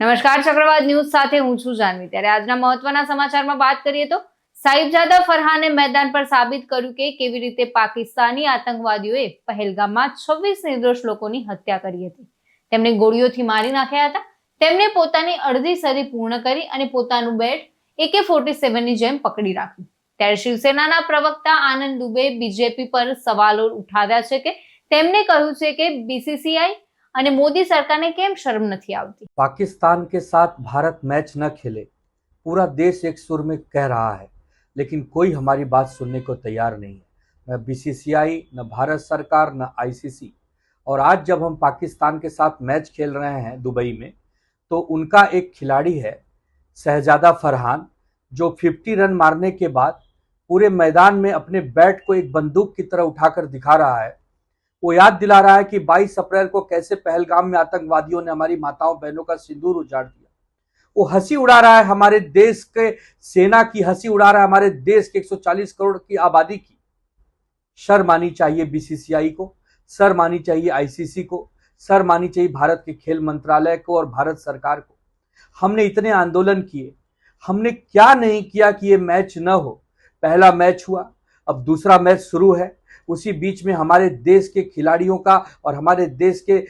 નમસ્કાર, ચક્રવાત ન્યૂઝ સાથે હું છું જાનવી. ત્યારે આજના મહત્વના સમાચારમાં વાત કરીએ તો સાહિબજાદા ફરહાને મેદાન પર સાબિત કર્યું કે કેવી રીતે પાકિસ્તાની આતંકવાદીઓએ પહેલગામમાં છવ્વીસ નિર્દોષ લોકોની હત્યા કરી હતી. તેમને ગોળીઓથી મારી નાખ્યા હતા. તેમને પોતાની અડધી સદી પૂર્ણ કરી અને પોતાનું બેટ એકે ફોર્ટી સેવનની જેમ પકડી રાખ્યું. ત્યારે શિવસેનાના પ્રવક્તા આનંદ દુબે બીજેપી પર સવાલો ઉઠાવ્યા છે કે તેમણે કહ્યું છે કે બીસીસીઆઈ અને મોદી સરકારને કેમ શરમ નથી આવતી पाकिस्तान के साथ भारत मैच न खेले पूरा देश एक सुर में कह रहा है लेकिन कोई हमारी बात सुनने को तैयार नहीं है न बीसीसीआई न भारत सरकार न आईसीसी और आज जब हम पाकिस्तान के साथ मैच खेल रहे हैं दुबई में तो उनका एक खिलाड़ी है शहजादा फरहान जो 50 रन मारने के बाद पूरे मैदान में अपने बैट को एक बंदूक की तरह उठाकर दिखा रहा है वो याद दिला रहा है कि 22 अप्रैल को कैसे पहलगाम में आतंकवादियों ने हमारी माताओं बहनों का सिंदूर उजाड़ दिया। वो हँसी उड़ा रहा है हमारे देश के सेना की, हँसी उड़ा रहा है हमारे देश के 140 करोड़ की आबादी की। शर्म आनी चाहिए बीसीसीआई को शर्म आनी चाहिए आईसीसी को शर्म आनी चाहिए भारत के खेल मंत्रालय को और भारत सरकार को। हमने इतने आंदोलन किए, हमने क्या नहीं किया कि ये मैच न हो। पहला मैच हुआ, अब दूसरा मैच शुरू है उसी बीच में हमारे देश के खिलाड़ियों का और हमारे देश के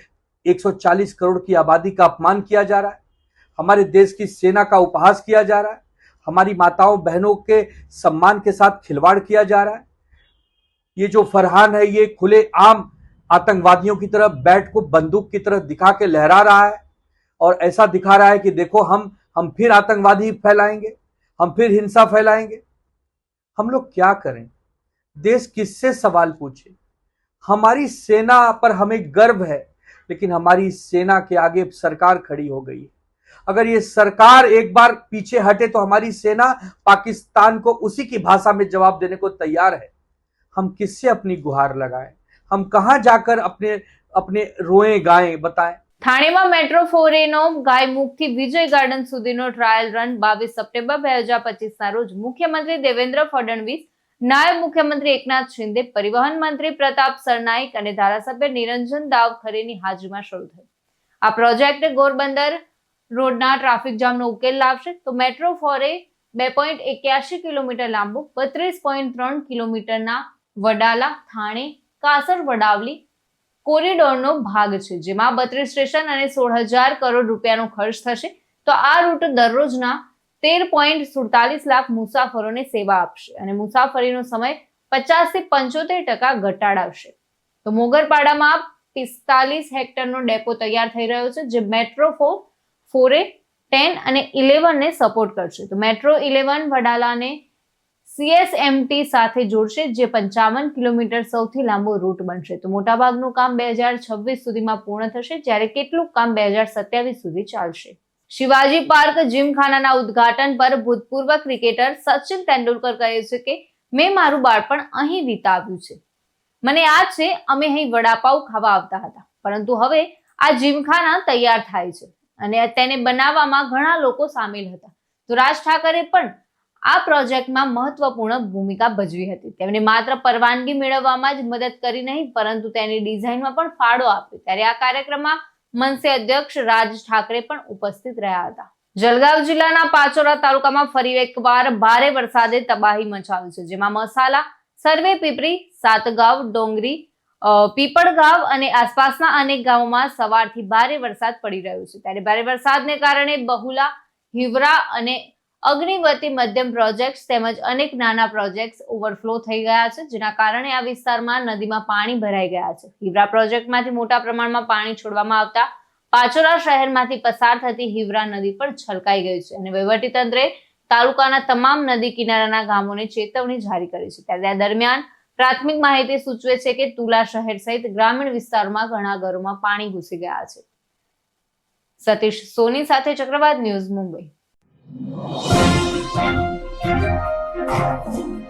140 करोड़ की आबादी का अपमान किया जा रहा है। हमारे देश की सेना का उपहास किया जा रहा है। हमारी माताओं बहनों के सम्मान के साथ खिलवाड़ किया जा रहा है। ये जो फरहान है, ये खुले आम आतंकवादियों की तरह बैट को बंदूक की तरह दिखा के लहरा रहा है और ऐसा दिखा रहा है कि देखो, हम हम फिर आतंकवादी फैलाएँगे, हम फिर हिंसा फैलाएँगे। हम लोग क्या करें? देश किससे सवाल पूछे हमारी सेना पर हमें गर्व है लेकिन हमारी सेना के आगे सरकार खड़ी हो गई है अगर ये सरकार एक बार पीछे हटे तो हमारी सेना पाकिस्तान को उसी की भाषा में जवाब देने को तैयार है हम किससे अपनी गुहार लगाएं हम कहाँ जाकर अपने अपने रोए गाएं बताएं થાણેમાં મેટ્રો ફોરેનો ગાયમુખથી વિજય ગાર્ડન સુધીનો ટ્રાયલ રન બાવીસ સપ્ટેમ્બર બે હજાર પચીસના રોજ મુખ્યમંત્રી દેવેન્દ્ર ફડણવીસ નાયબ મુખ્યમંત્રી એકનાથ શિંદે પરિવહન મંત્રી પ્રતાપ સરનાઈક અને ધારાસભ્ય નિરંજન દાવખરેની હાજરીમાં શરૂ થયો આ પ્રોજેક્ટ ગોરબંદર રોડના ટ્રાફિક જામનો ઉકેલ લાવશે. તો મેટ્રો ફોરે બે પોઈન્ટ એક્યાસી કિલોમીટર લાંબુ, બત્રીસ પોઈન્ટ ત્રણ કિલોમીટરના વડાલા, થાણે, કાસર, વડાવલી કોરિડોરનો ભાગ છે, જેમાં બત્રીસ સ્ટેશન અને સોળ હજાર કરોડ રૂપિયાનો ખર્ચ થશે. તો આ રૂટ દરરોજના તેર પોઈન્ટ સુડતાલીસ લાખ મુસાફરોને સેવા આપશે અને મુસાફરીનો સમય પચાસથી પંચોતેર ટકા ઘટાડાશે તો મોગરપાડામાં પિસ્તાલીસ હેક્ટરનો ડેપો તૈયાર થઈ રહ્યો છે, જે મેટ્રો ફોર ફોરે, ટેન અને ઇલેવનને સપોર્ટ કરશે. તો મેટ્રો ઇલેવન વડાલાને સીએસએમટી સાથે જોડશે, જે પંચાવન કિલોમીટર સૌથી લાંબો રૂટ બનશે. તો મોટાભાગનું કામ બે હજાર છવ્વીસ સુધીમાં પૂર્ણ થશે, જ્યારે કેટલું કામ બે હજાર સત્યાવીસ સુધી ચાલશે. શિવાજી પાર્ક જીમખાનાના ઉદ્ઘાટન પર ભૂતપૂર્વ ક્રિકેટર સચિન તેંડુલકર કહે છે કે, મેં મારું બાળપણ અહીં વિતાવ્યું છે. મને યાદ છે, અમે અહીં વડાપાઉ ખાવા આવતા હતા. પરંતુ હવે આ જીમખાના તૈયાર થાય છે અને તેને બનાવવામાં ઘણા લોકો સામેલ હતા. તો રાજ ઠાકરે પણ આ પ્રોજેક્ટમાં મહત્વપૂર્ણ ભૂમિકા ભજવી હતી. તેમણે માત્ર પરવાનગી મેળવવામાં જ મદદ કરી નહીં, પરંતુ તેની ડિઝાઇનમાં પણ ફાળો આપ્યો. ત્યારે આ કાર્યક્રમમાં મનસે અધ્યક્ષ રાજ ઠાકરે પણ ઉપસ્થિત રહ્યા હતા. જલગાંવ જિલ્લાના પાચોરા તાલુકામાં ફરી એકવાર ભારે વરસાદે તબાહી મચાવી છે, જેમાં મસાલા, સર્વે પીપરી, સાતગાંવ, ડોંગરી પીપળગાંવ અને આસપાસના અનેક ગામોમાં સવારથી ભારે વરસાદ પડી રહ્યો છે. ત્યારે ભારે વરસાદને કારણે બહુલા, હિવરા અને અગ્નિવતી મધ્યમ પ્રોજેક્ટ્સ તેમજ અનેક નાના પ્રોજેક્ટ્સ ઓવરફ્લો થઈ ગયા છે, જેના કારણે આ વિસ્તારમાં નદીમાં પાણી ભરાઈ ગયા છે. હિવરા પ્રોજેક્ટમાંથી મોટા પ્રમાણમાં પાણી છોડવામાં આવતા પાચોરા શહેરમાંથી પસાર થતી હિવરા નદી પણ છલકાઈ ગઈ છે અને વહીવટીતંત્રે તાલુકાના તમામ નદી કિનારાના ગામોને ચેતવણી જારી કરી છે. ત્યારે આ દરમિયાન પ્રાથમિક માહિતી સૂચવે છે કે તુલા શહેર સહિત ગ્રામીણ વિસ્તારમાં ઘણા ઘરોમાં પાણી ઘૂસી ગયા છે. સતીશ સોની સાથે ચક્રવાત ન્યૂઝ મુંબઈ. Thank you.